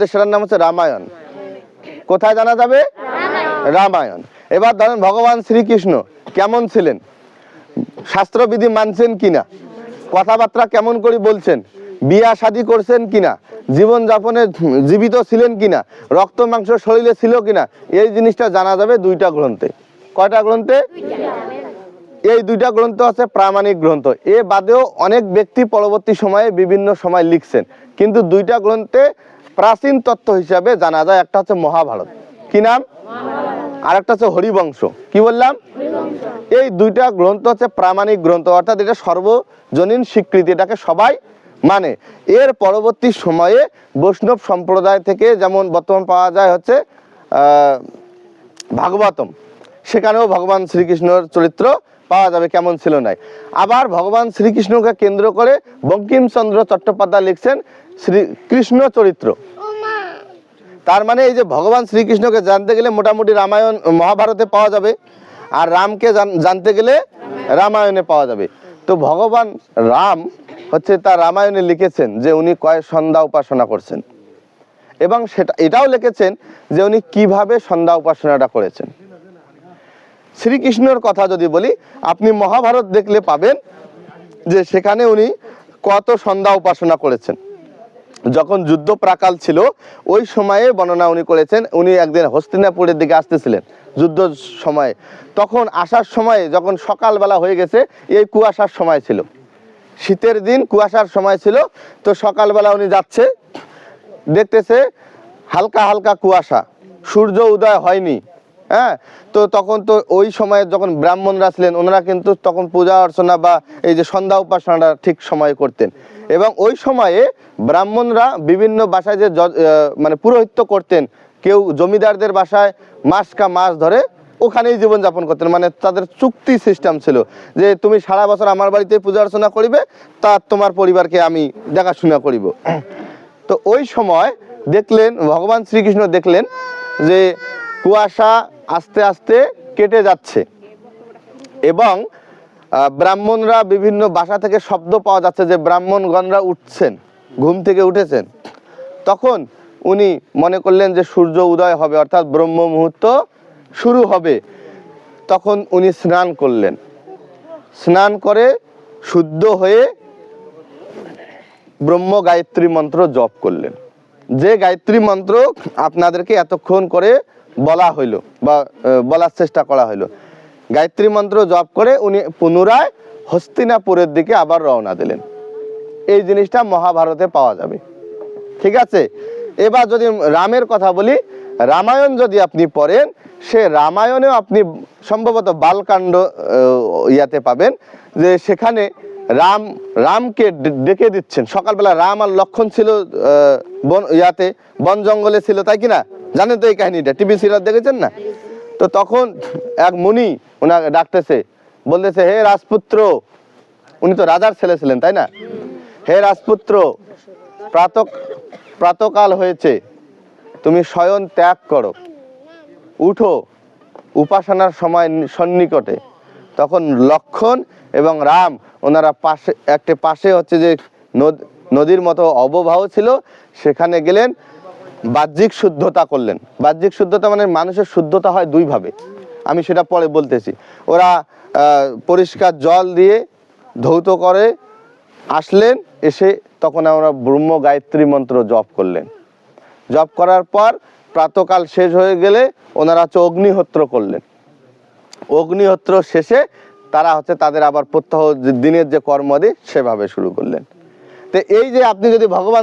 সেটার নাম হচ্ছে রামায়ণ। কোথায় জানা যাবে? রামায়ণ। এবার ধরেন ভগবান শ্রীকৃষ্ণ কেমন ছিলেন? শাস্ত্রবিধি মানছেন কিনা? কথাবার্তা কেমন করে বলছেন? বিয়া শাদি করছেন কিনা? জীবন যাপনে জীবিত ছিলেন কিনা? রক্ত, মাংস, শরীরে ছিল কিনা? এই জিনিসটা জানা যাবে দুইটা গ্রন্থে। কয়টা গ্রন্থে? এই দুইটা গ্রন্থ আছে প্রামাণিক গ্রন্থ। এ বাদেও অনেক ব্যক্তি পরবর্তী সময়ে বিভিন্ন সময় লিখছেন। কিন্তু দুইটা গ্রন্থে প্রাচীন তত্ত্ব হিসাবে জানা যায়, একটা হচ্ছে মহাভারত। কি নাম? আর একটা হচ্ছে হরিবংশ। কি বললাম? এই দুইটা গ্রন্থ হচ্ছে প্রামাণিক গ্রন্থ, অর্থাৎ এটা সর্বজনীন স্বীকৃতি, এটাকে সবাই মানে। এর পরবর্তী সময়ে বৈষ্ণব সম্প্রদায় থেকে যেমন বর্তমান পাওয়া যায় হচ্ছে ভাগবতম। সেখানেও ভগবান শ্রীকৃষ্ণর চরিত্র পাওয়া যাবে কেমন ছিল নাই। আবার ভগবান শ্রীকৃষ্ণকে কেন্দ্র করে বঙ্কিমচন্দ্র চট্টোপাধ্যায় লিখছেন শ্রীকৃষ্ণ চরিত্র। তার মানে এই যে ভগবান শ্রীকৃষ্ণকে জানতে গেলে মোটামুটি রামায়ণ, মহাভারতে পাওয়া যাবে, আর রামকে জান- জানতে গেলে রামায়ণে পাওয়া যাবে। তো ভগবান রাম হচ্ছে তার রামায়ণে লিখেছেন যে উনি কয় সন্ধ্যা উপাসনা করছেন। এবং সেটা, এটাও লিখেছেন যে উনি কীভাবে সন্ধ্যা উপাসনাটা করেছেন। শ্রীকৃষ্ণর কথা যদি বলি, আপনি মহাভারত দেখলে পাবেন যে সেখানে উনি কত সন্ধ্যা উপাসনা করেছেন। যখন যুদ্ধ প্রাকাল ছিল, ওই সময়ে বর্ণনা উনি করেছেন, উনি একদিন হস্তিনাপুরের দিকে আসতেছিলেন যুদ্ধ সময়ে। তখন আসার সময়ে যখন সকালবেলা হয়ে গেছে, এই কুয়াশার সময় ছিল। শীতের দিন কুয়াশার সময় ছিল, তো সকালবেলা উনি যাচ্ছে, দেখতেছে হালকা হালকা কুয়াশা, সূর্য উদয় হয়নি। হ্যাঁ? তো তখন তো ওই সময়ে যখন ব্রাহ্মণরা ছিলেন, ওনারা কিন্তু তখন পূজা অর্চনা বা এই যে সন্ধ্যা উপাসনাটা ঠিক সময়ে করতেন। এবং ওই সময়ে ব্রাহ্মণরা বিভিন্ন বাসায় যে মানে পুরোহিত্য করতেন, কেউ জমিদারদের বাসায় মাস কা মাস ধরে ওখানেই জীবনযাপন করতেন। মানে তাদের চুক্তি সিস্টেম ছিল যে তুমি সারা বছর আমার বাড়িতে পূজা অর্চনা করিবে, তা তোমার পরিবারকে আমি দেখাশোনা করিব। তো ওই সময় দেখলেন, ভগবান শ্রীকৃষ্ণ দেখলেন যে কুয়াশা আস্তে আস্তে কেটে যাচ্ছে। এবং ব্রাহ্মণরা বিভিন্ন বাসা থেকে শব্দ পাওয়া যাচ্ছে যে ব্রাহ্মণগণরা উঠছেন, ঘুম থেকে উঠেছেন। তখন উনি মনে করলেন যে সূর্য উদয় হবে, অর্থাৎ ব্রহ্ম মুহূর্ত শুরু হবে। তখন উনি স্নান করলেন। স্নান করে শুদ্ধ হয়ে ব্রহ্ম গায়ত্রী মন্ত্র জপ করলেন। যে গায়ত্রী মন্ত্র আপনাদেরকে এতক্ষণ করে বলা হইল বা বলার চেষ্টা করা হইল। গায়ত্রী মন্ত্র জপ করে উনি পুনরায় হস্তিনাপুরের দিকে আবার রওনা দিলেন। এই জিনিসটা মহাভারতে পাওয়া যাবে। ঠিক আছে? এবার যদি রামের কথা বলি, রামায়ণ যদি আপনি পড়েন, সে রামায়ণেও আপনি সম্ভবত বালকাণ্ড ইয়াতে পাবেন যে সেখানে রাম, রামকে ডেকে দিচ্ছেন। সকালবেলা রাম আর লক্ষণ ছিল বন, ইয়াতে, বন জঙ্গলে ছিল, তাই কি না? জানেন তো এই কাহিনীটা, টিভি সিরিয়াল দেখেছেন না? তো তখন এক মুনি ওনাকে ডাকতেছে, বলতেছে, হে রাজপুত্র। উনি তো রাজার ছেলে ছিলেন, তাই না? হে রাজপুত্র প্রাত প্রাতকাল হয়েছে, তুমি শয়ন ত্যাগ করো। উঠো উপাসনার সময় সন্নিকটে। তখন লক্ষণ এবং রাম ওনারা পাশে, একটা পাশে হচ্ছে যে নদ- নদীর মতো অববাহ ছিল, সেখানে গেলেন। বাহ্যিক শুদ্ধতা করলেন। বাহ্যিক শুদ্ধতা মানে মানুষের শুদ্ধতা হয় দুইভাবে। আমি সেটা পরে বলতেছি। ওরা পরিষ্কার জল দিয়ে ধৌত করে আসলেন, এসে তখন আমরা ব্রহ্ম গায়ত্রী মন্ত্র জপ করলেন। জপ করার পর প্রাতকাল শেষ হয়ে গেলে ওনারা হচ্ছে অগ্নিহোত্র করলেন। অগ্নিহোত্র শেষে তারা হচ্ছে তাদের আবার প্রত্যহ দিনের যে কর্মদি সেভাবে শুরু করলেন। তো এই যে আপনি যদি ভগবান